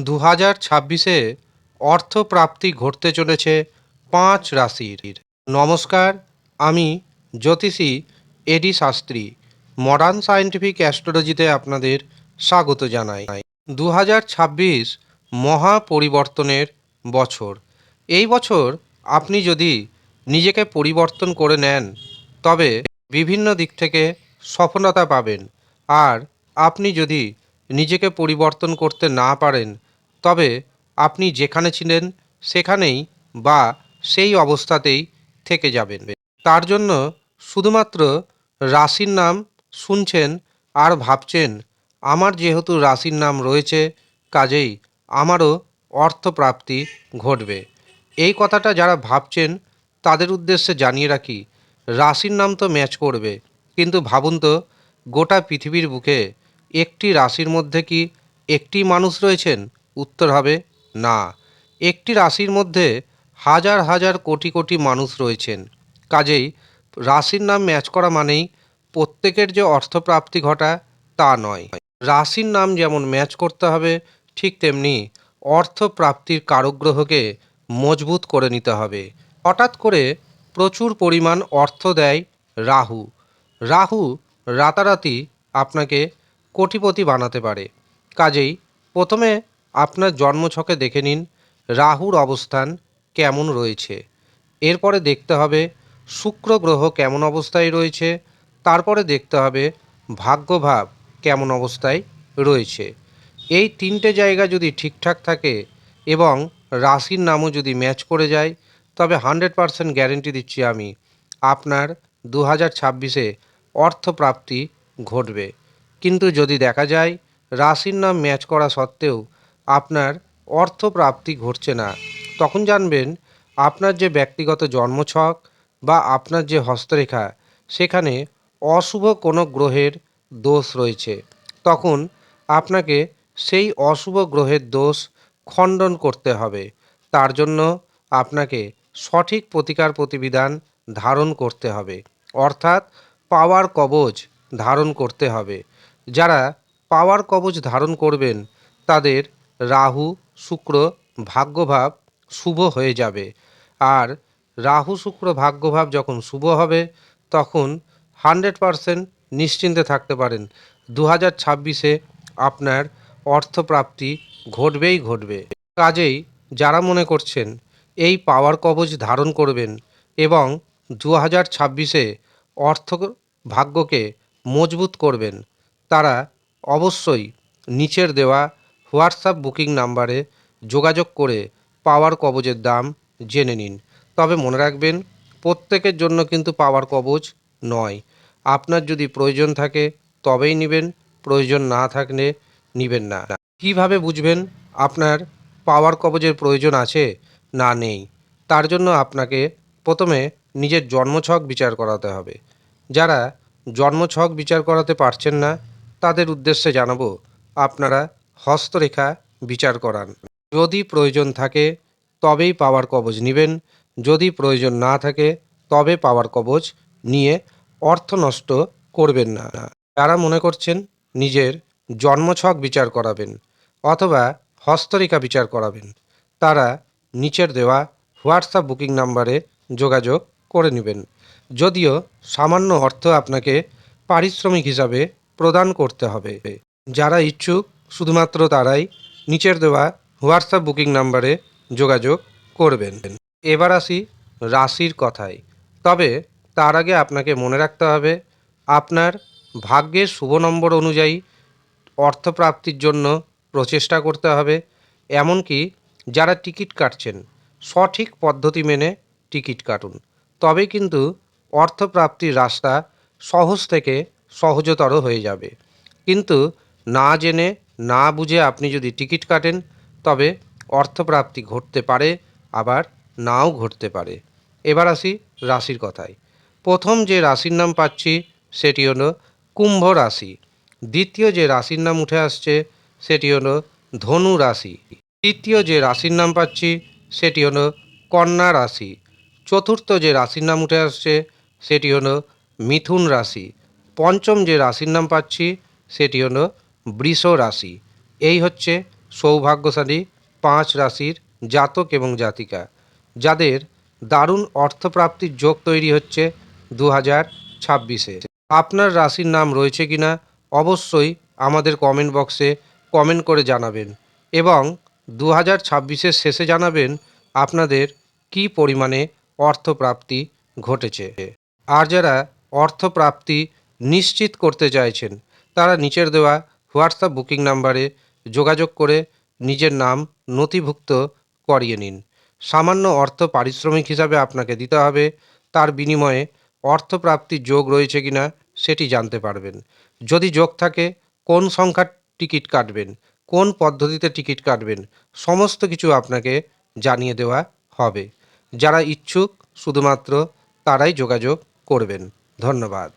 দু হাজার ছাব্বিশে অর্থপ্রাপ্তি ঘটতে চলেছে পাঁচ রাশির। নমস্কার, আমি জ্যোতিষী A D Shastri modern scientific অ্যাস্ট্রোলজিতে আপনাদের স্বাগত জানাই। দু হাজার ছাব্বিশ মহা পরিবর্তনের বছর। এই বছর আপনি যদি নিজেকে পরিবর্তন করে নেন, তবে বিভিন্ন দিক থেকে সফলতা পাবেন। আর আপনি যদি নিজেকে পরিবর্তন করতে না পারেন তবে আপনি যেখানে ছিলেন সেখানেই বা সেই অবস্থাতেই থেকে যাবেন। তার জন্য শুধুমাত্র রাশির নাম শুনছেন আর ভাবছেন, আমার যেহেতু রাশির নাম রয়েছে, কাজেই আমারও অর্থপ্রাপ্তি ঘটবে। এই কথাটা যারা ভাবছেন, তাদের উদ্দেশ্যে জানিয়ে রাখি, রাশির নাম তো ম্যাচ করবে। কিন্তু ভাবুন তো, গোটা পৃথিবীর বুকে একটি রাশির মধ্যে কি একটি মানুষ রয়েছেন? উত্তর হবে, না। একটি রাশির মধ্যে হাজার হাজার কোটি কোটি মানুষ রয়েছেন। কাজেই রাশির নাম ম্যাচ করা মানেই প্রত্যেকের যে অর্থপ্রাপ্তি ঘটা তা নয়। রাশির নাম যেমন ম্যাচ করতে হবে, ঠিক তেমনি অর্থপ্রাপ্তির কারগ্রহকে মজবুত করে নিতে হবে। হঠাৎ করে প্রচুর পরিমাণ অর্থ দেয় রাহু। রাহু রাতারাতি আপনাকে কোটিপতি বানাতে পারে। কাজেই প্রথমে আপনার জন্মছকে দেখে নিন, রাহুর অবস্থান কেমন রয়েছে। এরপরে দেখতে হবে, শুক্র গ্রহ কেমন অবস্থায় রয়েছে। তারপরে দেখতে হবে, ভাগ্যভাব কেমন অবস্থায় রয়েছে। এই তিনটে জায়গা যদি ঠিকঠাক থাকে এবং রাশির নামও যদি ম্যাচ করে যায়, তবে হান্ড্রেড পারসেন্ট গ্যারেন্টি দিচ্ছি আমি, আপনার দু হাজার ছাব্বিশে অর্থপ্রাপ্তি ঘটবে। কিন্তু যদি দেখা যায়, রাশির নাম ম্যাচ করা সত্ত্বেও আপনার অর্থপ্রাপ্তি ঘটছে না। তখন জানবেন, আপনার যে ব্যক্তিগত জন্মছক বা আপনার যে হস্তরেখা, সেখানে অশুভ কোনো গ্রহের দোষ রয়েছে। তখন আপনাকে সেই অশুভ গ্রহের দোষ খণ্ডন করতে হবে। তার জন্য আপনাকে সঠিক প্রতিকার প্রতিবিধান ধারণ করতে হবে। অর্থাৎ পাওয়ার কবচ ধারণ করতে হবে। যারা পাওয়ার কবচ ধারণ করবেন, তাদের রাহু, শুক্র, ভাগ্যভাব শুভ হয়ে যাবে। আর রাহু, শুক্র, ভাগ্যভাব যখন শুভ হবে, তখন হান্ড্রেড পারসেন্ট নিশ্চিন্তে থাকতে পারেন। দু হাজার ছাব্বিশে আপনার অর্থপ্রাপ্তি ঘটবেই ঘটবে। কাজেই যারা মনে করছেন এই পাওয়ার কবচ ধারণ করবেন এবং দু হাজার ছাব্বিশে অর্থ ভাগ্যকে মজবুত করবেন, তারা অবশ্যই নিচের দেওয়া হোয়াটসঅ্যাপ বুকিং নাম্বারে যোগাযোগ করে পাওয়ার কবচের দাম জেনে নিন। তবে মনে রাখবেন, প্রত্যেকের জন্য কিন্তু পাওয়ার কবচ নয়। আপনার যদি প্রয়োজন থাকে, তবেই নেবেন, প্রয়োজন না থাকলে নেবেন না। কীভাবে বুঝবেন আপনার পাওয়ার কবচের প্রয়োজন আছে না নেই? তার জন্য আপনাকে প্রথমে নিজের জন্মছক বিচার করাতে হবে। যারা জন্মছক বিচার করাতে পারছেন না, তাদের উদ্দেশ্যে জানাব, আপনারা হস্তরেখা বিচার করান যদি প্রয়োজন থাকে, তবেই পাওয়ার কবজ নেবেন। যদি প্রয়োজন না থাকে, তবে পাওয়ার কবজ নিয়ে অর্থ নষ্ট করবেন না। যারা মনে করছেন নিজের জন্মছক বিচার করাবেন অথবা হস্তরেখা বিচার করাবেন, তারা নিচের দেওয়া হোয়াটসঅ্যাপ বুকিং নাম্বারে যোগাযোগ করে নেবেন। যদিও সামান্য অর্থ আপনাকে পারিশ্রমিক হিসাবে প্রদান করতে হবে। যারা ইচ্ছুক শুধুমাত্র তারাই নিচের দেওয়া হোয়াটসঅ্যাপ বুকিং নাম্বারে যোগাযোগ করবেন। এবার আসি রাশির কথায়। তবে তার আগে আপনাকে মনে রাখতে হবে, আপনার ভাগ্যের শুভ নম্বর অনুযায়ী অর্থপ্রাপ্তির জন্য প্রচেষ্টা করতে হবে, এমনকি যারা টিকিট কাটছেন, সঠিক পদ্ধতি মেনে টিকিট কাটুন। তবে কিন্তু অর্থপ্রাপ্তির রাস্তা সহজ থেকে সহজতর হয়ে যাবে। কিন্তু না জেনে না বুঝে আপনি যদি টিকিট কাটেন, তবে অর্থপ্রাপ্তি ঘটতে পারে, আবার নাও ঘটতে পারে। এবার আসি রাশির কথায়। প্রথম যে রাশির নাম পাচ্ছি, সেটি হলো কুম্ভ রাশি। দ্বিতীয় যে রাশির নাম উঠে আসছে, সেটি হলো ধনু রাশি। তৃতীয় যে রাশির নাম পাচ্ছি, সেটি হলো কন্যা রাশি। চতুর্থ যে রাশির নাম উঠে আসছে, সেটি হলো মিথুন রাশি। পঞ্চম যে রাশির নাম পাচ্ছি, সেটি হলো বৃষ রাশি। এই হচ্ছে সৌভাগ্যশালী পাঁচ রাশির জাতক এবং জাতিকা, যাদের দারুণ অর্থপ্রাপ্তির যোগ তৈরি হচ্ছে দু হাজার ছাব্বিশে। আপনার রাশির নাম রয়েছে কিনা অবশ্যই আমাদের কমেন্ট বক্সে কমেন্ট করে জানাবেন এবং দু হাজার ছাব্বিশের শেষে জানাবেন আপনাদের কি পরিমাণে অর্থপ্রাপ্তি ঘটেছে। আর যারা অর্থপ্রাপ্তি নিশ্চিত করতে চাইছেন, তারা নিচের দেওয়া হোয়াটসঅ্যাপ বুকিং নাম্বারে যোগাযোগ করে নিজের নাম নথিভুক্ত করিয়ে নিন। সামান্য অর্থ পারিশ্রমিক হিসাবে আপনাকে দিতে হবে। তার বিনিময়ে অর্থপ্রাপ্তির যোগ রয়েছে কিনা সেটি জানতে পারবেন। যদি যোগ থাকে, কোন সংখ্যার টিকিট কাটবেন, কোন পদ্ধতিতে টিকিট কাটবেন, সমস্ত কিছু আপনাকে জানিয়ে দেওয়া হবে। যারা ইচ্ছুক, শুধুমাত্র তারাই যোগাযোগ করবেন। ধন্যবাদ।